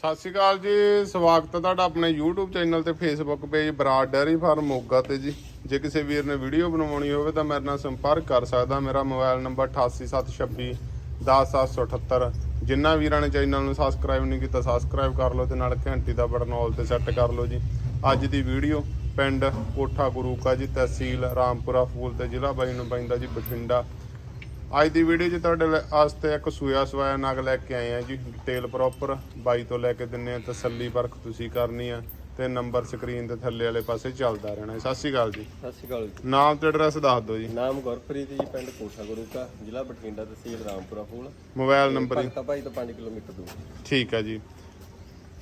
ਸਤਿ ਸ਼੍ਰੀ ਅਕਾਲ ਜੀ, ਸਵਾਗਤ ਹੈ ਤੁਹਾਡਾ ਆਪਣੇ YouTube ਚੈਨਲ ਤੇ Facebook page Brar dairy farm Moga ਤੇ ਜੀ। ਜੇ ਕਿਸੇ ਵੀਰ ਨੇ ਵੀਡੀਓ ਬਣਾਉਣੀ ਹੋਵੇ ਤਾਂ ਮੇਰੇ ਨਾਲ ਸੰਪਰਕ ਕਰ ਸਕਦਾ। ਮੇਰਾ ਮੋਬਾਈਲ ਨੰਬਰ 8876 10778 ਜਿਨ੍ਹਾਂ ਵੀਰਾਂ ਨੇ ਚੈਨਲ ਨੂੰ ਸਬਸਕ੍ਰਾਈਬ ਨਹੀਂ ਕੀਤਾ ਸਬਸਕ੍ਰਾਈਬ ਕਰ ਲਓ ਤੇ ਨਾਲ ਘੰਟੀ ਦਾ ਬਟਨ ਆਲ ਤੇ ਸੈੱਟ ਕਰ ਲਓ ਜੀ। ਅੱਜ ਦੀ ਵੀਡੀਓ ਪਿੰਡ ਕੋਠਾ ਗੁਰੂਕਾ ਜੀ ਤਹਿਸੀਲ ਰਾਮਪੁਰਾ ਫੂਲ ਤੇ ਜ਼ਿਲ੍ਹਾ ਬਾਈ ਨੂੰ ਪੈਂਦਾ ਜੀ ਬਠਿੰਡਾ। ਅੱਜ ਦੀ ਵੀਡੀਓ 'ਚ ਤੁਹਾਡੇ ਵਾਸਤੇ ਇੱਕ ਸੂਆ ਸਵਾਇਆ ਨਗ ਲੈ ਕੇ ਆਏ ਆ ਜੀ। ਡਿਟੇਲ ਪ੍ਰੋਪਰ ਬਾਈ ਤੋਂ ਲੈ ਕੇ ਦਿੰਨੇ ਆ ਤਸੱਲੀ ਪਰਖ ਤੁਸੀਂ ਕਰਨੀ ਆ ਤੇ ਨੰਬਰ ਸਕਰੀਨ ਦੇ ਥੱਲੇ ਵਾਲੇ ਪਾਸੇ ਚੱਲਦਾ ਰਹਿਣਾ ਸਤਿ ਸ਼੍ਰੀ ਅਕਾਲ ਜੀ। ਸਤਿ ਸ਼੍ਰੀ ਅਕਾਲ ਜੀ। ਨਾਮ ਤੇ ਐਡਰੈਸ ਦੱਸ ਦਿਓ ਜੀ। ਨਾਮ ਗੁਰਪ੍ਰੀਤ ਜੀ ਪਿੰਡ ਕੋਠਾ ਗੁਰੂਕਾ ਜ਼ਿਲ੍ਹਾ ਬਠਿੰਡਾ ਤਹਿਸੀਲ ਰਾਮਪੁਰਾ ਫੂਲ ਮੋਬਾਈਲ ਨੰਬਰ ਜੀ। ਭਗਤਾ ਭਾਈ ਤੋਂ 5 ਕਿਲੋਮੀਟਰ ਦੂਰ। ਠੀਕ ਹੈ ਜੀ।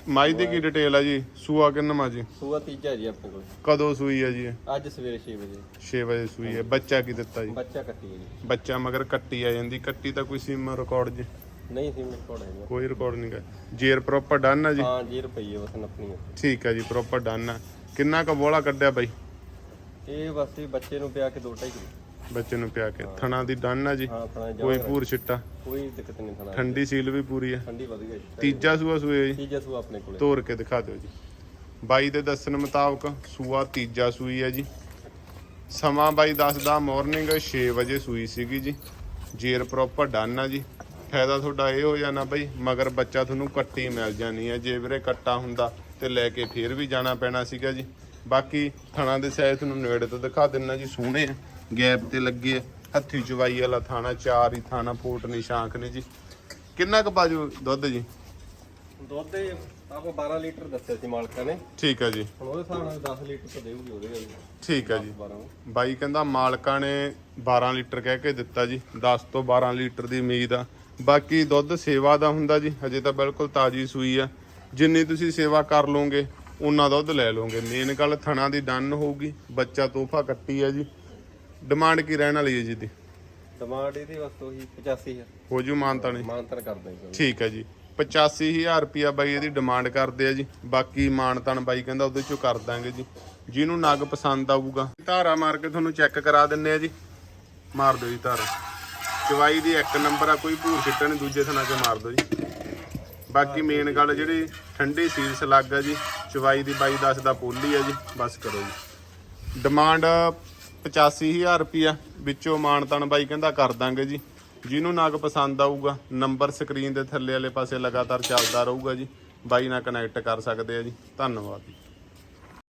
ਮਾਈ ਦੀ ਕੀ ਡਿਟੇਲ ਆ ਜੀ? ਸੂਆ ਕਿੰਨਵਾਂ ਜੀ? ਸੂਆ ਤੀਜਾ ਜੀ ਆਪਣੇ ਕੋਲ। ਕਦੋਂ ਸੂਈ ਹੈ ਜੀ ਇਹ? ਅੱਜ ਸਵੇਰੇ 6 ਵਜੇ। 6 ਵਜੇ ਸੂਈ ਹੈ ਬੱਚਾ ਕੀ ਦਿੱਤਾ ਜੀ? ਬੱਚਾ ਕੱਟੀ ਹੈ ਜੀ। ਬੱਚਾ ਮਗਰ ਕੱਟੀ ਆ ਜਾਂਦੀ। ਕੱਟੀ ਤਾਂ ਕੋਈ ਸੀਮ ਰਿਕਾਰਡ ਜੀ? ਨਹੀਂ ਸੀ ਮੇਰੇ ਕੋਲ ਹੈਗਾ। ਕੋਈ ਰਿਕਾਰਡ ਨਹੀਂ ਗਾ। ਜੇਰ ਪ੍ਰੋਪਰ ਡਨ ਆ ਜੀ? ਹਾਂ ਜੀ ਰੁਪਈਏ ਬਸ ਨੱਪਣੀ ਹੈ ਠੀਕ ਹੈ ਜੀ ਪ੍ਰੋਪਰ ਡਨ ਆ। ਕਿੰਨਾ ਕੁ ਬੋਲਾ ਕੱਢਿਆ ਬਾਈ? ਇਹ ਬਸ ਇਹ ਬੱਚੇ ਨੂੰ ਪਿਆ ਕੇ 2.5 ਕਿਲੋ ਬੱਚੇ ਨੂੰ ਪਿਆ ਕੇ। ਥਣਾ ਦੀ ਡਨ ਆ ਜੀ। ਹਾਂ ਆਪਣਾ ਕੋਈ ਪੂਰ ਛਿੱਟਾ। ਕੋਈ ਦਿੱਕਤ ਨਹੀਂ ਖਾਣਾ ਠੰਡੀ ਸੀਲ ਵੀ ਪੂਰੀ ਆ। ਠੰਡੀ ਵਧ ਗਈ ਤੀਜਾ ਸੂਆ ਸੂਏ ਜੀ। ਤੀਜਾ ਸੂਆ ਆਪਣੇ ਕੋਲੇ। ਤੋੜ ਕੇ ਦਿਖਾ ਦਿਓ ਜੀ। ਬਾਈ ਦੇ ਦੱਸਣ ਮੁਤਾਬਕ ਸੂਆ ਤੀਜਾ ਸੂਈ ਹੈ ਜੀ। ਸਮਾਂ ਬਾਈ ਦੱਸਦਾ ਮਾਰਨਿੰਗ 6 ਵਜੇ ਸੂਈ ਸੀਗੀ ਜੀ। ਜੇਰ ਪ੍ਰੋਪਰ ਡਨ ਆ ਜੀ। ਫਾਇਦਾ ਤੁਹਾਡਾ ਇਹ ਹੋ ਜਾਣਾ ਬਾਈ ਮਗਰ ਬੱਚਾ ਤੁਹਾਨੂੰ ਕੱਟੀ ਮਿਲ ਜਾਣੀ ਹੈ ਜੇ ਵੀਰੇ ਕੱਟਾ ਹੁੰਦਾ ਤੇ ਲੈ ਕੇ ਫੇਰ ਵੀ ਜਾਣਾ ਪੈਣਾ ਸੀਗਾ ਜੀ। ਬਾਕੀ ਥਣਾ ਦੇ ਸਾਈਜ਼ ਤੁਹਾਨੂੰ ਨੇੜੇ ਤੋਂ ਦਿਖਾ ਦਿੰਨਾ ਜੀ ਸੋਹਣੇ ਆ। ਗੈਪ ਤੇ ਲੱਗੇ ਆ। ਹੱਥੀ ਚਵਾਈ ਵਾਲਾ ਥਾਣਾ ਚਾਰ ਹੀ ਥਾਣਾ ਫੋਟ ਨਿਸ਼ਾਂਕ ਨੇ ਜੀ। ਕਿੰਨਾ ਕੁ ਬਾਜੂ ਦੁੱਧ ਜੀ? ਦੁੱਧ ਆਪਾਂ 12 ਲੀਟਰ ਦੱਸਿਆ ਸੀ ਮਾਲਕਾਂ ਨੇ। ਠੀਕ ਹੈ ਜੀ। ਹੁਣ ਉਹਦੇ ਹਿਸਾਬ ਨਾਲ 10 ਲੀਟਰ ਤਾਂ ਦੇਊਗੀ ਉਹਦੇ ਨਾਲ ਠੀਕ ਹੈ ਜੀ। 12 ਬਾਈ ਕਹਿੰਦਾ ਮਾਲਕਾਂ ਨੇ 12 ਲੀਟਰ ਕਹਿ ਕੇ ਦਿੱਤਾ ਜੀ। 10 ਤੋਂ 12 ਲੀਟਰ ਦੀ ਉਮੀਦ ਆ। ਬਾਕੀ ਦੁੱਧ ਸੇਵਾ ਦਾ ਹੁੰਦਾ ਜੀ। ਹਜੇ ਤਾਂ ਬਿਲਕੁਲ ਤਾਜੀ ਸੂਈ ਆ। ਜਿੰਨੀ ਤੁਸੀਂ ਸੇਵਾ ਕਰ ਲੋਗੇ ਉਨਾ ਦੁੱਧ ਲੈ ਲੋਗੇ ਮੇਨ ਗੱਲ ਥਣਾ ਦੀ ਡਨ ਹੋਊਗੀ। ਬੱਚਾ ਤੋਹਫਾ ਕੱਟੀ ਆ ਜੀ। ਡਿਮਾਂਡ ਕੀ ਰਹਿਣ ਵਾਲੀ ਹੈ ਜੀ ਦੀ ਡਿਮਾਂਡ ਇਹਦੀ ਬਸ ਉਹੀ 85000 ਹੋ ਜੂ ਮਾਨਤਾ ਨੇ ਮਾਨਤਨ ਕਰਦਾ ਜੀ। ਠੀਕ ਹੈ ਜੀ। 85000 ਰੁਪਿਆ ਬਾਈ ਇਹਦੀ ਡਿਮਾਂਡ ਕਰਦੇ ਆ ਜੀ। ਬਾਕੀ ਮਾਨਤਨ ਬਾਈ ਕਹਿੰਦਾ ਉਹਦੇ ਚੋਂ ਕਰ ਦਾਂਗੇ ਜੀ। ਜਿਹਨੂੰ ਨਗ ਪਸੰਦ ਆਊਗਾ। ਧਾਰਾ ਮਾਰ ਕੇ ਤੁਹਾਨੂੰ ਚੈੱਕ ਕਰਾ ਦਿੰਨੇ ਆ ਜੀ। ਮਾਰ ਦਿਓ ਜੀ ਧਾਰਾ। ਚਵਾਈ ਦੀ ਇੱਕ ਨੰਬਰ ਆ ਕੋਈ ਭੂਰ ਛਿੱਟਣ ਨਹੀਂ ਦੂਜੇ ਥਣਾ 'ਚ ਮਾਰ ਦਿਓ ਜੀ। ਬਾਕੀ ਮੇਨ ਗੱਲ ਜਿਹੜੀ ਠੰਡੀ ਸੀਲਸ ਲੱਗ ਆ ਜੀ ਚਵਾਈ ਦੀ ਬਾਈ ਦੱਸਦਾ ਪੋਲੀ ਆ ਜੀ। ਬਸ ਕਰੋ ਜੀ। ਡਿਮਾਂਡ 85000 ਰੁਪਿਆ ਵਿੱਚੋਂ ਮਾਨਤਨ ਬਾਈ ਕਹਿੰਦਾ ਕਰ ਦਾਂਗੇ ਜੀ। ਜਿਹਨੂੰ ਨਗ ਪਸੰਦ ਆਊਗਾ, ਨੰਬਰ ਸਕਰੀਨ ਦੇ ਥੱਲੇ ਵਾਲੇ ਪਾਸੇ ਲਗਾਤਾਰ ਚੱਲਦਾ ਰਹੂਗਾ ਜੀ। ਬਾਈ ਨਾਲ ਕਨੈਕਟ ਕਰ ਸਕਦੇ ਆ ਜੀ। ਧੰਨਵਾਦ। ਜੀ